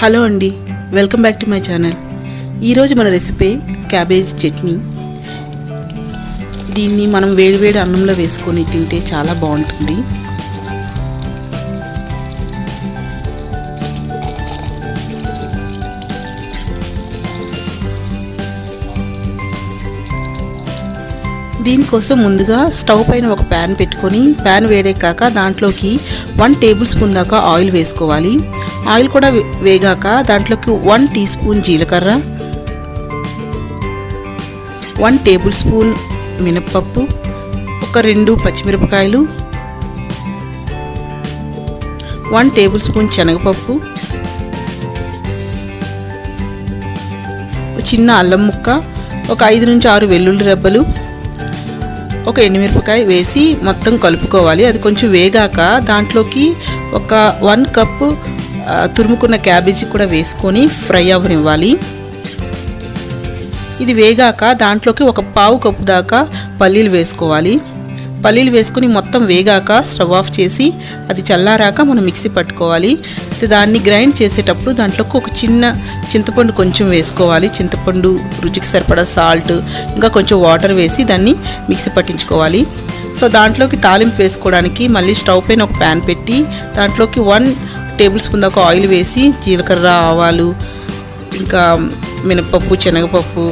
Hello అండి welcome back to my channel. ఈరోజు మన రెసిపీ క్యాబేజ్ చట్నీ. దీన్ని మనం వేడివేడి అన్నంలో వేసుకొని తింటే చాలా బాగుంటుంది. దీనికోసం ముందుగా స్టవ్ పైన ఒక ప్యాన్ పెట్టుకొని ప్యాన్ వేడెక్కాక దాంట్లోకి వన్ టేబుల్ స్పూన్ దాకా ఆయిల్ వేసుకోవాలి. ఆయిల్ కూడా వేగాక దాంట్లోకి వన్ టీ స్పూన్ జీలకర్ర వన్ టేబుల్ స్పూన్ మినప్పప్పు ఒక రెండు పచ్చిమిరపకాయలు వన్ టేబుల్ స్పూన్ శనగపప్పు ఒక చిన్న అల్లం ముక్క ఒక ఐదు నుంచి ఆరు వెల్లుల్లి రెబ్బలు ఒక ఎండుమిరపకాయ వేసి మొత్తం కలుపుకోవాలి. అది కొంచెం వేగాక దాంట్లోకి ఒక వన్ కప్పు తురుముకున్న క్యాబేజీ కూడా వేసుకొని ఫ్రై అవ్వనివ్వాలి. ఇది వేగాక దాంట్లోకి ఒక పావు కప్పు దాకా పల్లీలు వేసుకోవాలి. పల్లీలు వేసుకుని మొత్తం వేగాక స్టవ్ ఆఫ్ చేసి అది చల్లారాక మనం మిక్సీ పట్టుకోవాలి. దాన్ని గ్రైండ్ చేసేటప్పుడు దాంట్లోకి ఒక చిన్న చింతపండు కొంచెం వేసుకోవాలి. చింతపండు రుచికి సరిపడా సాల్ట్ ఇంకా కొంచెం వాటర్ వేసి దాన్ని మిక్సీ పట్టించుకోవాలి. సో దాంట్లోకి తాలింపు వేసుకోవడానికి మళ్ళీ స్టవ్ పైన ఒక ప్యాన్ పెట్టి దాంట్లోకి వన్ టేబుల్ స్పూన్ దాకా ఆయిల్ వేసి జీలకర్ర ఆవాలు ఇంకా మినపప్పు శనగపప్పు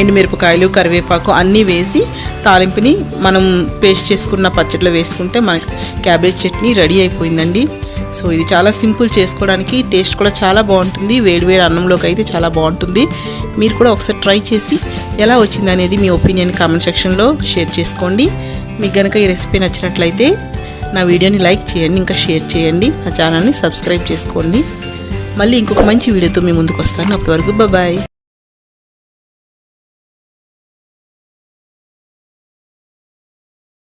ఎండుమిరపకాయలు కరివేపాకు అన్నీ వేసి తాలింపుని మనం పేస్ట్ చేసుకున్న పచ్చడిలో వేసుకుంటే మనకి క్యాబేజ్ చట్నీ రెడీ అయిపోయిందండి. సో ఇది చాలా సింపుల్ చేసుకోవడానికి టేస్ట్ కూడా చాలా బాగుంటుంది వేడివేడి అన్నంలోకి అయితే చాలా బాగుంటుంది. మీరు కూడా ఒకసారి ట్రై చేసి ఎలా వచ్చింది అనేది మీ ఒపీనియన్ కామెంట్ సెక్షన్లో షేర్ చేసుకోండి. మీకు కనుక ఈ రెసిపీ నచ్చినట్లయితే నా వీడియోని లైక్ చేయండి ఇంకా షేర్ చేయండి నా ఛానల్ని సబ్స్క్రైబ్ చేసుకోండి. మళ్ళీ ఇంకొక మంచి వీడియోతో మీ ముందుకు వస్తాను. అప్పటివరకు బాయ్